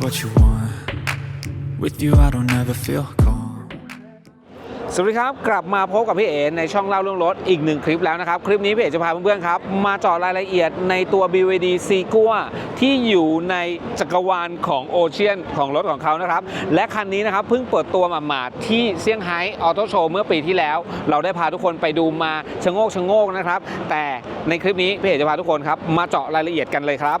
what you want. With you, I don't ever feel calm. สวัสดีครับ กลับมาพบกับพี่เอ๋ในช่องเล่าเรื่องรถอีกหนึ่งคลิปแล้วนะครับ คลิปนี้พี่เอ๋จะพาเพื่อนๆครับ มาเจาะรายละเอียดในตัว BYD s e q u a ที่อยู่ในจักรวาลของโอเชียนของรถของเขานะครับ และคันนี้นะครับเพิ่งเปิดตัวมาหมาดๆที่เซี่ยงไฮ้ออโต้โชว์เมื่อปีที่แล้ว เราได้พาทุกคนไปดูมาชะโงกชะโงกนะครับ แต่ในคลิปนี้พี่เอ๋จะพาทุกคนครับมาเจาะรายละเอียดกันเลยครับ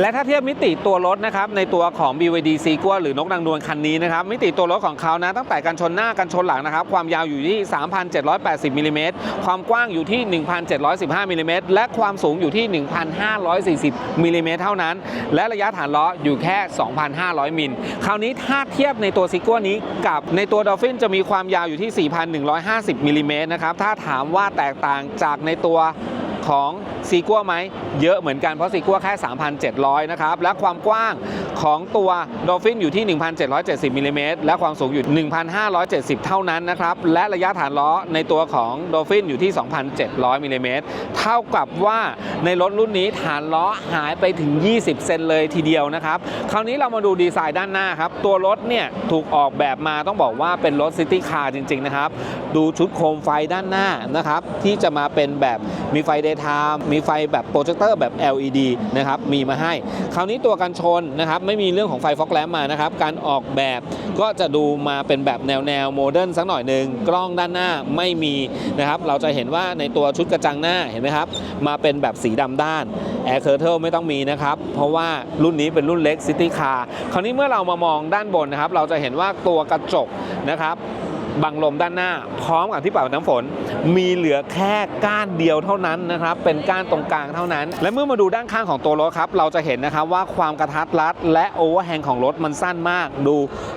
และถ้าเทียบมิติตัวรถนะครับในตัวของ BYD s e q u a หรือนกนางนวลคันนี้นะครับมิติตัวรถของเขานะตั้งแต่กันชนหน้ากันชนหลังนะครับความยาวอยู่ที่ 3,780มิลลิเมตรความกว้างอยู่ที่ 1,715มิลลิเมตรและความสูงอยู่ที่ 1,540มิลลิเมตรเท่านั้น และระยะฐานล้ออยู่แค่ 2,500 มิลคราวนี้ถ้าเทียบในตัวซิกัวนี้กับในตัวดอลฟินจะมีความยาวอยู่ที่ 4,150มิลลิเมตรนะครับถ้าถามว่าแตกต่างจากในตัว ของซีกัวไหมเยอะเหมือนกันเพราะซีกัวแค่ 3,700 นะครับ และความกว้าง ของตัวดอลฟินอยู่ที่ 1,770มิลลิเมตรและความสูงอยู่ 1,570 เท่านั้นนะครับ และระยะฐานล้อในตัวของดอลฟินอยู่ที่ 2,700มิลลิเมตรเท่ากับว่าในรถรุ่นนี้ฐานล้อหายไปถึง 20 เซนเลยทีเดียวนะครับ คราวนี้เรามาดูดีไซน์ด้านหน้าครับ ตัวรถเนี่ยถูกออกแบบมาต้องบอกว่าเป็นรถซิตี้คาร์จริง ๆ นะครับ ดูชุดโคมไฟด้านหน้านะครับ ที่จะมาเป็นแบบมีไฟ daytime มีไฟแบบโปรเจคเตอร์แบบ LED นะครับ มีมาให้ คราวนี้ตัวกันชนนะครับไม่มีเรื่องของไฟฟอกแลมมานะครับ การออกแบบก็จะดูมาเป็นแบบแนวแนวโมเดิร์นสักหน่อยหนึ่งกล้องด้านหน้าไม่มีนะครับ เราจะเห็นว่าในตัวชุดกระจังหน้าเห็นไหมครับ มาเป็นแบบสีดำด้านแอร์เคอร์เทลไม่ต้องมีนะครับ เพราะว่ารุ่นนี้เป็นรุ่นเล็กซิตี้คาร์คราวนี้เมื่อเรามามองด้านบนนะครับ เราจะเห็นว่าตัวกระจกนะครับ บังลมด้านหน้า พร้อมกับที่เป่าน้ำฝน มีเหลือแค่ก้านเดียวเท่านั้นนะครับ เป็นก้านตรงกลางเท่านั้น และเมื่อมาดูด้านข้างของตัวรถครับ เราจะเห็นนะครับว่าความกระทัดรัด และโอเวอร์แฮงของรถมันสั้นมาก ดู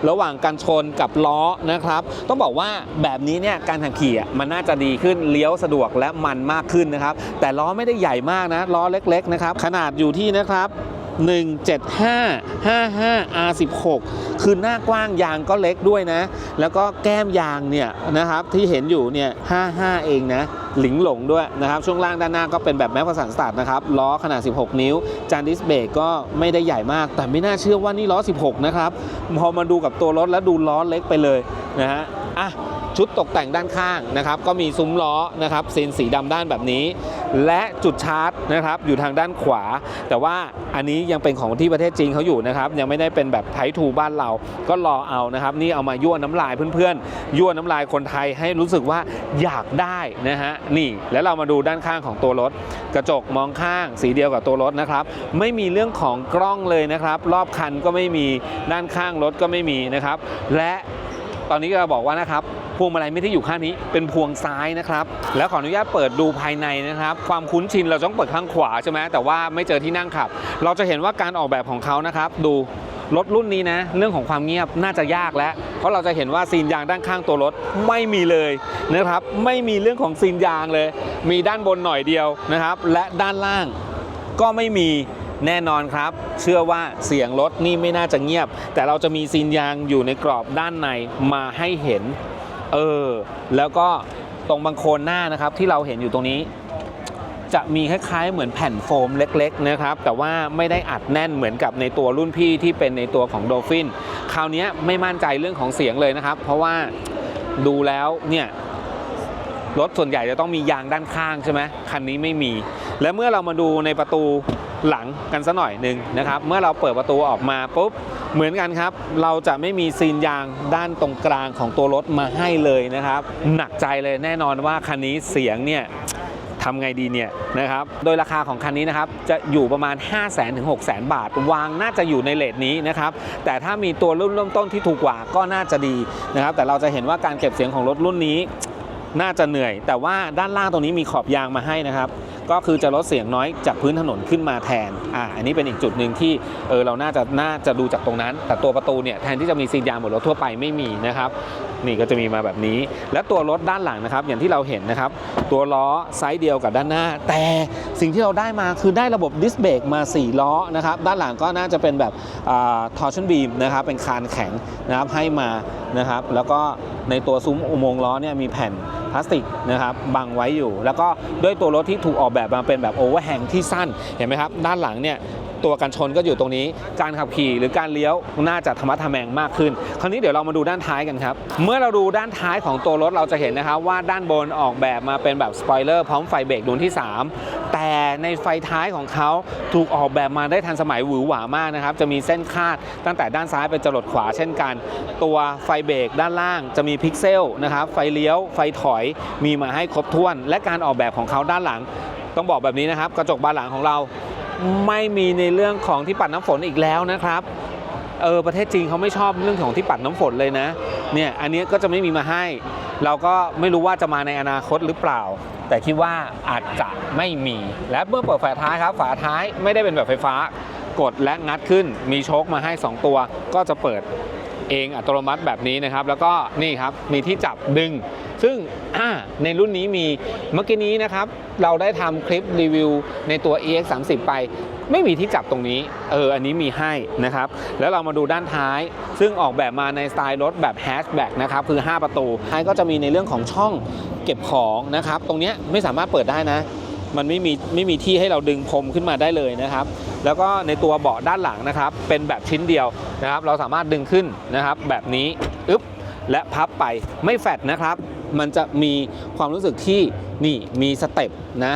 ระหว่างการชนกับล้อนะครับ ต้องบอกว่าแบบนี้เนี่ยการขับขี่มันน่าจะดีขึ้นเลี้ยวสะดวกและมันมากขึ้นนะครับ แต่ล้อไม่ได้ใหญ่มากนะล้อเล็ก ๆ นะครับ ขนาดอยู่ที่นะครับ 17555 R16 คือหน้ากว้างยางก็เล็กด้วยนะ แล้วก็แก้มยางเนี่ยนะครับที่เห็นอยู่เนี่ย 55 เองนะหลิงหลงด้วยนะครับ ช่วงล่างด้านหน้าก็เป็นแบบแม็กประสานสตาร์ทนะครับล้อขนาด 16 นิ้ว จานดิสเบรกก็ไม่ได้ใหญ่มาก แต่ไม่น่าเชื่อว่านี่ล้อ 16 นะครับ พอมาดูกับตัวรถแล้วดูล้อเล็กไปเลยนะฮะอะ ชุดตกแต่งด้านข้างนะครับ ก็มีซุ้มล้อนะครับเซนสีดำด้านแบบนี้ และจุดชาร์จนะครับอยู่ทางด้านขวา แต่ว่าอันนี้ยังเป็นของที่ประเทศจีนเขาอยู่นะครับ ยังไม่ได้เป็นแบบไททูบ้านเรา ก็รอเอานะครับ นี่เอามายั่วน้ำลายเพื่อนๆ ยั่วน้ำลายคนไทยให้รู้สึกว่าอยากได้นะฮะนี่แล้วเรามาดูด้านข้างของตัวรถ กระจกมองข้างสีเดียวกับตัวรถนะครับ ไม่มีเรื่องของกล้องเลยนะครับ รอบคันก็ไม่มีด้านข้างรถก็ไม่มีนะครับ และ ตอนนี้ก็บอกว่านะครับพวงมาลัยไม่ได้อยู่ข้างนี้ เป็นพวงซ้ายนะครับ แล้วขออนุญาตเปิดดูภายในนะครับ ความคุ้นชินเราต้องเปิดข้างขวาใช่ไหมแต่ว่าไม่เจอที่นั่งขับ เราจะเห็นว่าการออกแบบของเขานะครับ ดูรถรุ่นนี้นะ เรื่องของความเงียบน่าจะยากแล้ว เพราะเราจะเห็นว่าซีนยางด้านข้างตัวรถไม่มีเลยนะครับ ไม่มีเรื่องของซีนยางเลย มีด้านบนหน่อยเดียวนะครับ และด้านล่างก็ไม่มี แน่นอนครับ เชื่อว่าเสียงรถนี่ไม่น่าจะเงียบ แต่เราจะมีซีนยางอยู่ในกรอบด้านในมาให้เห็น เออ แล้วก็ตรงบังโคนหน้านะครับที่เราเห็นอยู่ตรงนี้ จะมีคล้ายๆเหมือนแผ่นโฟมเล็กๆนะครับ แต่ว่าไม่ได้อัดแน่นเหมือนกับในตัวรุ่นพี่ที่เป็นในตัวของโดฟินคราวนี้ไม่มั่นใจเรื่องของเสียงเลยนะครับ เพราะว่าดูแล้วเนี่ยรถส่วนใหญ่จะต้องมียางด้านข้างใช่ไหมคันนี้ไม่มี และเมื่อเรามาดูในประตู หลังกันสัหน่อยหนึ่งนะครับ เมื่อเราเปิดประตูออกมาปุ๊บเหมือนกันครับ เราจะไม่มีซีนยางด้านตรงกลางของตัวรถมาให้เลยนะครับ หนักใจเลยแน่นอนว่าคันนี้เสียงเนี่ยทำไงดีเนี่ยนะครับ โดยราคาของคันนี้นะครับจะอยู่ประมาณ 5 0 0 0 0 0ถึง6 0 0 0 0 บาท วางน่าจะอยู่ในเลทนี้นะครับ แต่ถ้ามีตัวรุ่นเริ่มต้นที่ถูกกว่าก็น่าจะดีนะครับ แต่เราจะเห็นว่าการเก็บเสียงของรถรุ่นนี้ น่าจะเหนื่อย แต่ว่าด้านล่างตรงนี้มีขอบยางมาให้นะครับ ก็คือจะลดเสียงน้อยจากพื้นถนนขึ้นมาแทนอ่าอันนี้เป็นอีกจุดหนึ่งที่เออเราน่าจะน่าจะดูจากตรงนั้น แต่ตัวประตูเนี่ยแทนที่จะมีซีนยางหมือนรถทั่วไปไม่มีนะครับนี่ก็จะมีมาแบบนี้ และตัวรถด้านหลังนะครับ อย่างที่เราเห็นนะครับ ตัวล้อไซส์เดียวกับด้านหน้า แต่สิ่งที่เราได้มาคือได้ระบบดิสเบรกมา 4 ล้อนะครับ ด้านหลังก็น่าจะเป็นแบบทอร์ชันบีมนะครับ เป็นคานแข็งนะครับให้มานะครับ แล้วก็ในตัวซุ้มอุโมงค์ล้อเนี่ยมีแผ่น พลาสติกนะครับบังไว้อยู่ แล้วก็ด้วยตัวรถที่ถูกออกแบบมาเป็นแบบโอเวอร์แฮงที่สั้นเห็นไหมครับ ด้านหลังเนี่ยตัวกันชนก็อยู่ตรงนี้ การขับขี่หรือการเลี้ยวน่าจะธรรมะทะแมงมากขึ้น คราวนี้เดี๋ยวเรามาดูด้านท้ายกันครับ เมื่อเราดูด้านท้ายของตัวรถเราจะเห็นนะครับว่าด้านบนออกแบบมาเป็นแบบสปอยเลอร์พร้อมไฟเบรกดวงที่ 3 แต่ในไฟท้ายของเขาถูกออกแบบมาได้ทันสมัยหวือหวามากนะครับ จะมีเส้นคาดตั้งแต่ด้านซ้ายไปจรดขวาเช่นกัน ตัวไฟเบรกด้านล่างจะมีพิกเซลนะครับ ไฟเลี้ยว ไฟถอยมีมาให้ครบถ้วน และการออกแบบของเขาด้านหลัง ต้องบอกแบบนี้นะครับ กระจกบานหลังของเราไม่มีในเรื่องของที่ปัดน้ำฝนอีกแล้วนะครับเออประเทศจีนเขาไม่ชอบเรื่องของที่ปัดน้ำฝนเลยนะเนี่ยอันนี้ก็จะไม่มีมาให้ เราก็ไม่รู้ว่าจะมาในอนาคตหรือเปล่า แต่คิดว่าอาจจะไม่มี และเมื่อเปิดฝาท้ายครับฝาท้ายไม่ได้เป็นแบบไฟฟ้ากดและงัดขึ้นมีโชคมาให้ 2 ตัว ก็จะเปิดเองอัตโนมัติแบบนี้นะครับ แล้วก็นี่ครับมีที่จับดึง ซึ่งในรุ่นนี้มีเมื่อกี้นี้นะครับ เราได้ทำคลิปรีวิวในตัว EX 3 0 ไป ไม่มีที่จับตรงนี้ เออ อันนี้มีให้นะครับ แล้วเรามาดูด้านท้าย ซึ่งออกแบบมาในสไตล์รถแบบแฮชแบ็กนะครับ คือ 5 ประตู ท้ายก็จะมีในเรื่องของช่องเก็บของนะครับ ตรงนี้ไม่สามารถเปิดได้นะ มันไม่มีไม่มีที่ให้เราดึงพรมขึ้นมาได้เลยนะครับ แล้วก็ในตัวเบาะด้านหลังนะครับ เป็นแบบชิ้นเดียวนะครับ เราสามารถดึงขึ้นนะครับ แบบนี้ อึ๊บ และพับไป ไม่แฟดนะครับ มันจะมีความรู้สึกที่นี่มีสเต็ปนะ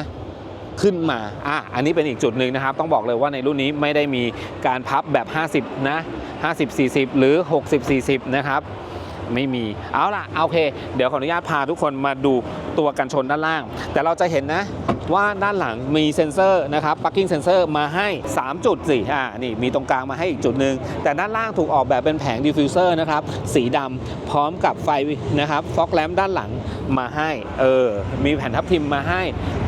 ขึ้นมาอะอันนี้เป็นอีกจุดหนึ่งนะครับ ต้องบอกเลยว่าในรุ่นนี้ไม่ได้มีการพับแบบ 50 นะ 50 40 หรือ 60 40 นะครับไม่มี เอาล่ะ โอเค เดี๋ยวขออนุญาตพาทุกคนมาดูตัวกันชนด้านล่าง แต่เราจะเห็นนะว่าด้านหลังมีเซ็นเซอร์นะครับ parking sensor มาให้ 3 จุดสิอ่านี่มีตรงกลางมาให้อีกจุดหนึ่ง แต่ด้านล่างถูกออกแบบเป็นแผงดิฟฟิวเซอร์นะครับ สีดำพร้อมกับไฟนะครับฟอกแลมด้านหลัง มาให้ เออ มีแผ่นทับทิมมาให้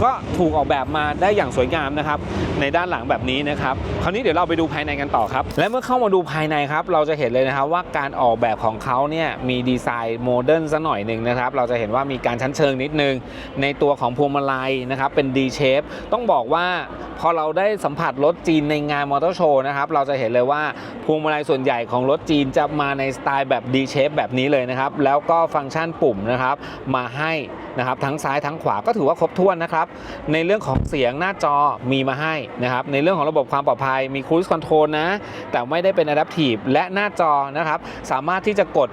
ก็ถูกออกแบบมาได้อย่างสวยงามนะครับ ในด้านหลังแบบนี้นะครับ คราวนี้เดี๋ยวเราไปดูภายในกันต่อครับ และเมื่อเข้ามาดูภายในครับ เราจะเห็นเลยนะครับว่าการออกแบบของเขาเนี่ยมีดีไซน์โมเดิร์นซะหน่อยหนึ่งนะครับ เราจะเห็นว่ามีการชั้นเชิงนิดนึง ในตัวของพวงมาลัยนะครับ เป็น D shape ต้องบอกว่าพอเราได้สัมผัสรถจีนในงานมอเตอร์โชว์นะครับ เราจะเห็นเลยว่าพวงมาลัยส่วนใหญ่ของรถจีนจะมาในสไตล์แบบ D shape แบบนี้เลยนะครับ แล้วก็ฟังก์ชันปุ่มนะครับมาให้นะครับทั้งซ้ายทั้งขวาก็ถือว่าครบถ้วนนะครับ ในเรื่องของเสียงหน้าจอมีมาให้นะครับ ในเรื่องของระบบความปลอดภัยมี Cruise Control นะ แต่ไม่ได้เป็น Adaptive และหน้าจอนะครับ สามารถที่จะกด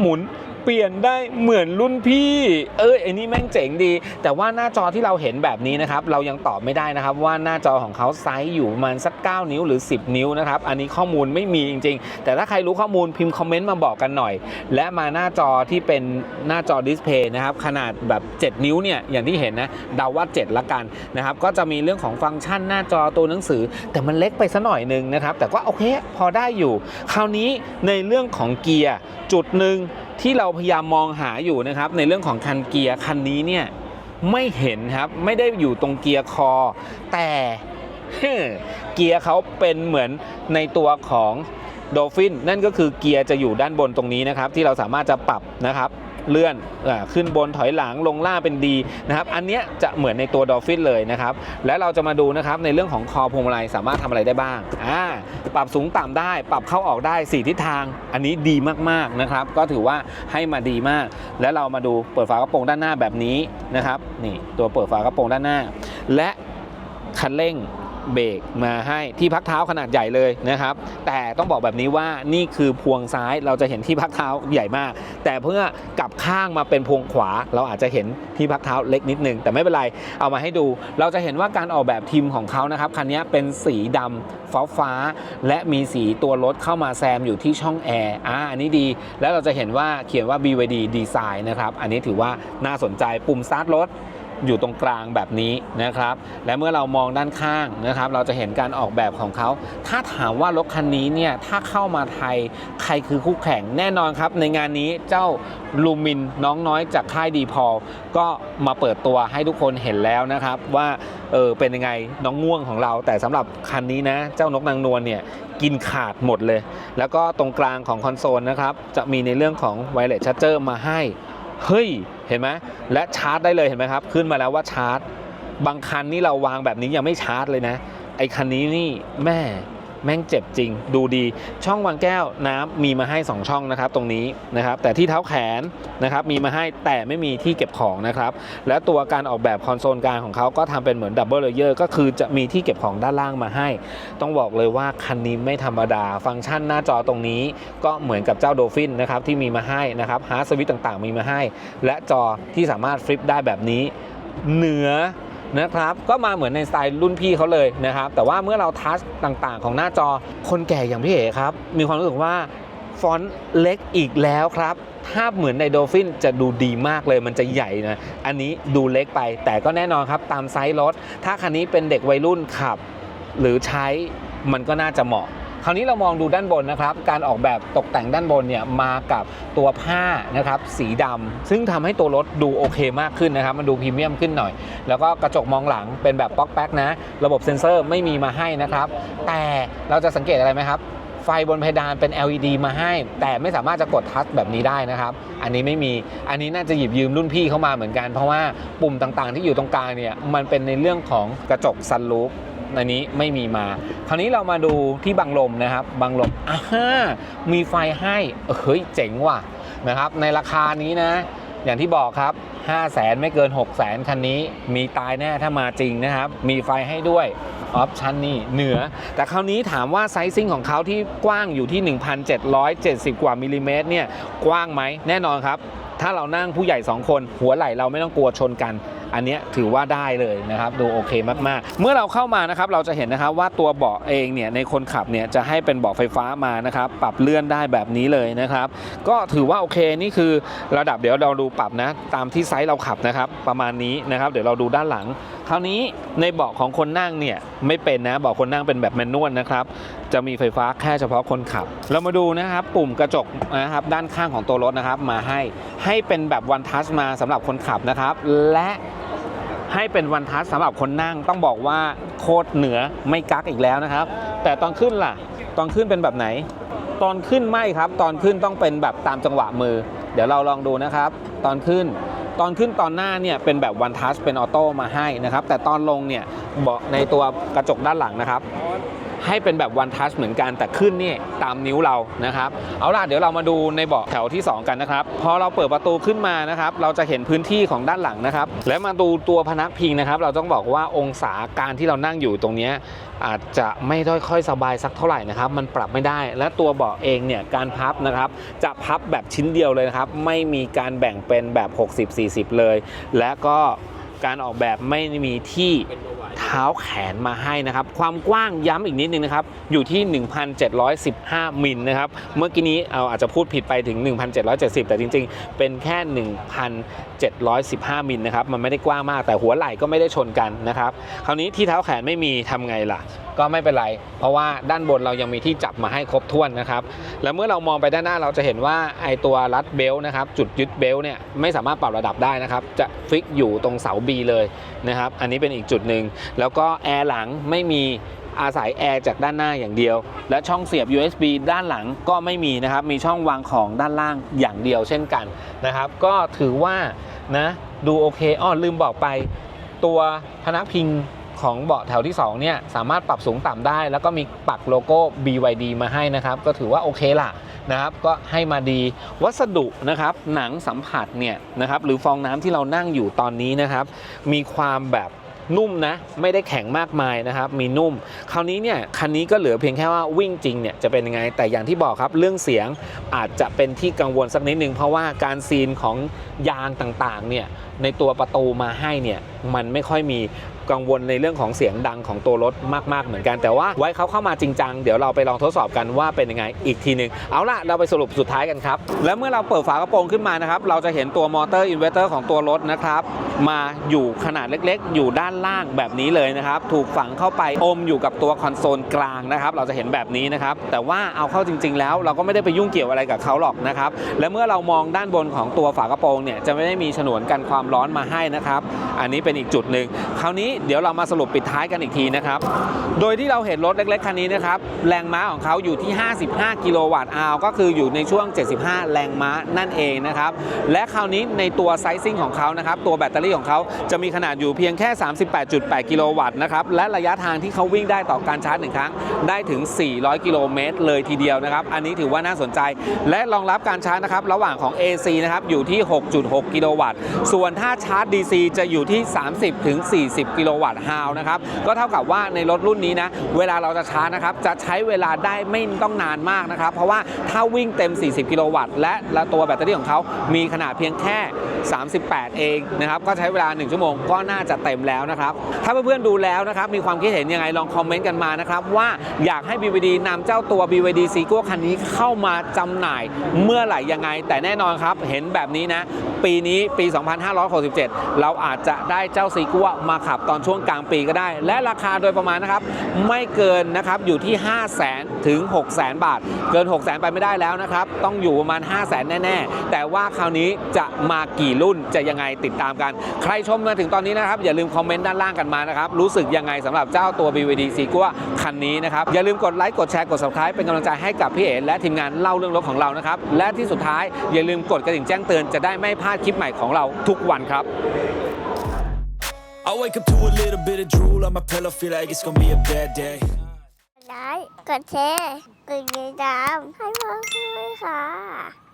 หมุน เปลี่ยนได้เหมือนรุ่นพี่ เอ้ยไอ้นี่แม่งเจ๋งดี แต่ว่าหน้าจอที่เราเห็นแบบนี้นะครับ เรายังตอบไม่ได้นะครับ ว่าหน้าจอของเขาไซส์อยู่ประมาณสัก 9 นิ้วหรือ 10 นิ้วนะครับ อันนี้ข้อมูลไม่มีจริง ๆ แต่ถ้าใครรู้ข้อมูลพิมพ์คอมเมนต์มาบอกกันหน่อย และมาหน้าจอที่เป็นหน้าจอดิสเพย์นะครับ ขนาดแบบ 7 นิ้วเนี่ยอย่างที่เห็นนะเดาว่า 7 ละกันนะครับก็จะมีเรื่องของฟังก์ชันหน้าจอตัวหนังสือ แต่มันเล็กไปซะหน่อยหนึงนะครับแต่ก็โอเคพอได้อยู่ คราวนี้ในเรื่องของเกียร์จุดหนึ่ง ที่เราพยายามมองหาอยู่นะครับ ในเรื่องของคันเกียร์คันนี้เนี่ยไม่เห็นครับไม่ได้อยู่ตรงเกียร์คอ แต่เกียร์เขาเป็นเหมือนในตัวของโดฟินนั่นก็คือเกียร์จะอยู่ด้านบนตรงนี้นะครับ ที่เราสามารถจะปรับนะครับ เลื่อนอขึ้นบนถอยหลังลงล่างเป็นดีนะครับอันนี้จะเหมือนในตัวดอฟฟินเลยนะครับและเราจะมาดูนะครับในเรื่องของคอพวงมาลัยสามารถทำอะไรได้บ้างอ่าปรับสูงต่ำได้ ปรับเข้าออกได้ 4 ทิศทาง อันนี้ดีมากๆนะครับ ก็ถือว่าให้มาดีมาก และเรามาดูเปิดฝากระโปรงด้านหน้าแบบนี้นะครับนี่ตัวเปิดฝากระโปรงด้านหน้า และคันเร่ง เบรกมาให้ที่พักเท้าขนาดใหญ่เลยนะครับ แต่ต้องบอกแบบนี้ว่านี่คือพวงซ้ายเราจะเห็นที่พักเท้าใหญ่มาก แต่เพื่อกลับข้างมาเป็นพวงขวา เราอาจจะเห็นที่พักเท้าเล็กนิดนึงแต่ไม่เป็นไรเอามาให้ดู เราจะเห็นว่าการออกแบบทีมของเขานะครับคันนี้เป็นสีดำฟ้าฟ้า และมีสีตัวรถเข้ามาแซมอยู่ที่ช่องแอร์อ่าอันนี้ดี แล้วเราจะเห็นว่าเขียนว่า BYD Design นะครับอันนี้ถือว่าน่าสนใจปุ่มสตาร์ทรถ อยู่ตรงกลางแบบนี้นะครับ และเมื่อเรามองด้านข้างนะครับ เราจะเห็นการออกแบบของเขา ถ้าถามว่ารถคันนี้เนี่ยถ้าเข้ามาไทยใครคือคู่แข่งแน่นอนครับ ในงานนี้เจ้าลูมินน้องน้อยจากค่ายดีพอก็มาเปิดตัวให้ทุกคนเห็นแล้วนะครับว่าเออเป็นยังไงน้องง่วงของเรา แต่สำหรับคันนี้นะ เจ้านกนางนวลเนี่ยกินขาดหมดเลย แล้วก็ตรงกลางของคอนโซลนะครับจะมีในเรื่องของไวเลสชาร์เจอร์มาให้เฮ้ย เห็นไหมและชาร์จได้เลยเห็นไหมครับ ขึ้นมาแล้วว่าชาร์จ บางคันนี่เราวางแบบนี้ยังไม่ชาร์จเลยนะ ไอ้คันนี้นี่แม่ แม่งเจ็บจริง ดูดีช่องวางแก้วน้ำมีมาให้ 2 ช่องนะครับตรงนี้นะครับแต่ที่เท้าแขนนะครับมีมาให้แต่ไม่มีที่เก็บของนะครับและตัวการออกแบบคอนโซลกลางของเขาก็ทำเป็นเหมือนดับเบิลเลเยอร์ก็คือจะมีที่เก็บของด้านล่างมาให้ ต้องบอกเลยว่าคันนี้ไม่ธรรมดา ฟังก์ชันหน้าจอตรงนี้ ก็เหมือนกับเจ้าโดฟินนะครับที่มีมาให้นะครับฮาร์ดสวิตต่างๆ มีมาให้ และจอที่สามารถฟลิปได้แบบนี้เหนือ นะครับ ก็มาเหมือนในสไตล์รุ่นพี่เขาเลยนะครับ แต่ว่าเมื่อเราทัชต่างๆ ของหน้าจอ คนแก่อย่างพี่เอ๋ครับ มีความรู้สึกว่าฟอนต์เล็กอีกแล้วครับ ถ้าเหมือนในโดฟินจะดูดีมากเลย มันจะใหญ่นะ อันนี้ดูเล็กไป แต่ก็แน่นอนครับตามไซส์รถ ถ้าคันนี้เป็นเด็กวัยรุ่นขับ หรือใช้มันก็น่าจะเหมาะ คราวนี้เรามองดูด้านบนนะครับ การออกแบบตกแต่งด้านบนเนี่ยมากับตัวผ้านะครับสีดำซึ่งทำให้ตัวรถดูโอเคมากขึ้นนะครับ มันดูพรีเมียมขึ้นหน่อย แล้วก็กระจกมองหลังเป็นแบบป๊อกแป๊กนะ ระบบเซ็นเซอร์ไม่มีมาให้นะครับ แต่เราจะสังเกตอะไรไหมครับไฟบนเพดานเป็น LED มาให้ แต่ไม่สามารถจะกดทัชแบบนี้ได้นะครับ อันนี้ไม่มี อันนี้น่าจะหยิบยืมรุ่นพี่เข้ามาเหมือนกัน เพราะว่าปุ่มต่างๆ ที่อยู่ตรงกลางเนี่ย มันเป็นในเรื่องของกระจกซันรูฟ อันนี้ไม่มีมา คราวนี้เรามาดูที่บังลมนะครับ บังลมอ่ามีไฟให้เออเฮ้ยเจ๋งว่ะนะครับ ในราคานี้นะ อย่างที่บอกครับ 5 0 0แสนไม่เกิน 6 0แสนคันนี้ มีตายแน่ถ้ามาจริงนะครับ มีไฟให้ด้วยออปชันนี่เหนือ แต่คราวนี้ถามว่าไซซิ่งของเขาที่กว้างอยู่ที่ 1,770 กว่ามิลลิเมตรเนี่ยกว้างไหมแน่นอนครับ ถ้าเรานั่งผู้ใหญ่ 2 คน หัวไหล่เราไม่ต้องกลัวชนกัน อันนี้ถือว่าได้เลยนะครับดูโอเคมากๆ เมื่อเราเข้ามานะครับเราจะเห็นนะครับว่าตัวเบาะเองเนี่ยในคนขับเนี่ยจะให้เป็นเบาะไฟฟ้ามานะครับปรับเลื่อนได้แบบนี้เลยนะครับก็ถือว่าโอเคนี่คือระดับเดี๋ยวเราดูปรับนะตามที่ไซส์เราขับนะครับประมาณนี้นะครับเดี๋ยวเราดูด้านหลัง คราวนี้ในเบาะของคนนั่งเนี่ยไม่เป็นนะเบาะคนนั่งเป็นแบบแมนนวลนะครับ จะมีไฟฟ้าแค่เฉพาะคนขับ เรามาดูนะครับ ปุ่มกระจกนะครับด้านข้างของตัวรถนะครับ มาให้ให้เป็นแบบวันทัชมาสำหรับคนขับนะครับ และให้เป็นวันทัชสำหรับคนนั่งต้องบอกว่าโคตรเหนือไม่กักอีกแล้วนะครับ แต่ตอนขึ้นล่ะ ตอนขึ้นเป็นแบบไหน ตอนขึ้นไม่ครับ ตอนขึ้นต้องเป็นแบบตามจังหวะมือ เดี๋ยวเราลองดูนะครับ ตอนขึ้น ตอนขึ้นตอนหน้าเนี่ยเป็นแบบวันทัชเป็นออโต้มาให้นะครับ แต่ตอนลงเนี่ยเบาะในตัวกระจกด้านหลังนะครับ ให้เป็นแบบ one touch เหมือนกันแต่ขึ้นนี่ตามนิ้วเรานะครับ เอาล่ะเดี๋ยวเรามาดูในเบาะแถวที่ 2 กันนะครับ พอเราเปิดประตูขึ้นมานะครับ เราจะเห็นพื้นที่ของด้านหลังนะครับ และมาดูตัวพนักพิงนะครับ เราต้องบอกว่าองศาการที่เรานั่งอยู่ตรงนี้อาจจะไม่ได้ค่อยสบายสักเท่าไหร่นะครับ มันปรับไม่ได้ และตัวเบาะเองเนี่ยการพับนะครับ จะพับแบบชิ้นเดียวเลยนะครับ ไม่มีการแบ่งเป็นแบบ 60-40 เลย และก็ การออกแบบไม่มีที่เท้าแขนมาให้นะครับ ความกว้างย้ำอีกนิดนึงนะครับ อยู่ที่ 1,715 มิลนะครับ เมื่อกี้นี้เอาอาจจะพูดผิดไปถึง 1,770 แต่จริงๆ เป็นแค่ 1,715 มิลนะครับ มันไม่ได้กว้างมากแต่หัวไหล่ก็ไม่ได้ชนกันนะครับ คราวนี้ที่เท้าแขนไม่มีทำไงล่ะ ก็ไม่เป็นไร เพราะว่าด้านบนเรายังมีที่จับมาให้ครบถ้วนนะครับ แล้วเมื่อเรามองไปด้านหน้าเราจะเห็นว่าไอตัวรัดเบลต์นะครับ จุดยึดเบลต์เนี่ยไม่สามารถปรับระดับได้นะครับ จะฟิกอยู่ตรงเสา B เลยนะครับ อันนี้เป็นอีกจุดหนึ่ง แล้วก็แอร์หลังไม่มีอาศัยแอร์จากด้านหน้าอย่างเดียว และช่องเสียบ USB ด้านหลังก็ไม่มีนะครับ มีช่องวางของด้านล่างอย่างเดียวเช่นกันนะครับ ก็ถือว่านะดูโอเคอ้อลืมบอกไป ตัวพนักพิงของเบาะแถวที่2เนี่ยสามารถปรับสูงต่ำได้ แล้วก็มีปักโลโก้ BYD มาให้นะครับ ก็ถือว่าโอเคล่ะ นะครับก็ให้มาดีวัสดุนะครับหนังสัมผัสเนี่ยนะครับหรือฟองน้ำที่เรานั่งอยู่ตอนนี้นะครับ มีความแบบนุ่มนะไม่ได้แข็งมากมายนะครับ มีนุ่ม คราวนี้เนี่ยคันนี้ก็เหลือเพียงแค่ว่าวิ่งจริงเนี่ยจะเป็นยังไงแต่อย่างที่บอกครับ เรื่องเสียงอาจจะเป็นที่กังวลสักนิดนึงเพราะว่าการซีนของยางต่างๆเนี่ยในตัวประตูมาให้เนี่ยมันไม่ค่อยมี กังวลในเรื่องของเสียงดังของตัวรถมาก ๆ เหมือนกันแต่ว่าไว้เขาเข้ามาจริงจังเดี๋ยวเราไปลองทดสอบกันว่าเป็นยังไงอีกทีหนึ่งเอาล่ะเราไปสรุปสุดท้ายกันครับและเมื่อเราเปิดฝากระโปรงขึ้นมานะครับเราจะเห็นตัวมอเตอร์อินเวอร์เตอร์ของตัวรถนะครับ มาอยู่ขนาดเล็กๆ อยู่ด้านล่างแบบนี้เลยนะครับ ถูกฝังเข้าไปอมอยู่กับตัวคอนโซลกลางนะครับ เราจะเห็นแบบนี้นะครับ แต่ว่าเอาเข้าจริง ๆ แล้วเราก็ไม่ได้ไปยุ่งเกี่ยวอะไรกับเขาหรอกนะครับ และเมื่อเรามองด้านบนของตัวฝากระโปรงเนี่ยจะไม่ได้มีฉนวนกันความร้อนมาให้นะครับ อันนี้เป็นอีกจุดหนึ่งคราวนี้เดี๋ยวเรามาสรุปปิดท้ายกันอีกทีนะครับ โดยที่เราเห็นรถเล็กๆคันนี้นะครับแรงม้าของเขาอยู่ที่ 55 กิโลวัตต์อาวก็คืออยู่ในช่วง 75 แรงม้านั่นเองนะครับและคราวนี้ในตัวไซซิ่งของเขานะครับตัวแบตเตอรี่รี่ของเขาจะมีขนาดอยู่เพียงแค่ 38.8 กิโลวัตต์นะครับ และระยะทางที่เขาวิ่งได้ต่อการชาร์จหนึ่งครั้ง ได้ถึง 400 กิโลเมตรเลยทีเดียวนะครับ อันนี้ถือว่าน่าสนใจ และรองรับการชาร์จนะครับ ระหว่างของ AC นะครับ อยู่ที่ 6.6 กิโลวัตต์ ส่วนถ้าชาร์จ DC จะอยู่ที่ 30-40 กิโลวัตต์ฮาวนะครับ ก็เท่ากับว่าในรถรุ่นนี้นะ เวลาเราจะชาร์จนะครับ จะใช้เวลาได้ไม่ต้องนานมากนะครับ เพราะว่าถ้าวิ่งเต็ม 40 กิโลวัตต์ และตัวแบตเตอรี่ของเขามีขนาดเพียงแค่ 38 เองนะครับ ก็ใช้เวลา 1 ชั่วโมงก็น่าจะเต็มแล้วนะครับ ถ้าเพื่อนๆดูแล้วนะครับ มีความคิดเห็นยังไงลองคอมเมนต์กันมานะครับ ว่าอยากให้ BVD นำเจ้าตัว BVD ซีโก้คันนี้เข้ามาจำหน่ายเมื่อไหร่ยังไง แต่แน่นอนครับเห็นแบบนี้นะ ปีนี้ปี 2567 เราอาจจะได้เจ้าซีกัวมาขับตอนช่วงกลางปีก็ได้ และราคาโดยประมาณนะครับ ไม่เกินนะครับอยู่ที่ 5 0 0 0 0 0ถึง6 0 0 0 0 บาท เกิน 6 0 0 0 0 0 ไปไม่ได้แล้วนะครับ ต้องอยู่ประมาณ 5 0 0 0 0 0 แน่ ๆ แต่ว่าคราวนี้จะมากี่รุ่นจะยังไงติดตามกันใครชมมาถึงตอนนี้นะครับ อย่าลืมคอมเมนต์ด้านล่างกันมานะครับ รู้สึกยังไงสำหรับเจ้าตัว BVD ซีกัวคันนี้นะครับ อย่าลืมกดไลค์กดแชร์กด subscribe เป็นกำลังใจให้กับพี่เอ๋และทีมงานเล่าเรื่องรถของเรานะครับ และที่สุดท้ายอย่าลืมกดกระดิ่งแจ้งเตือนจะได้ไม่พลาดคลิปใหม่ของเราทุกวันครับ I wake up to a little bit of drool on my pillow, feel like it's gonna be a bad day. ไลค์กดแชร์กดติดตามให้พ่อด้วยค่ะ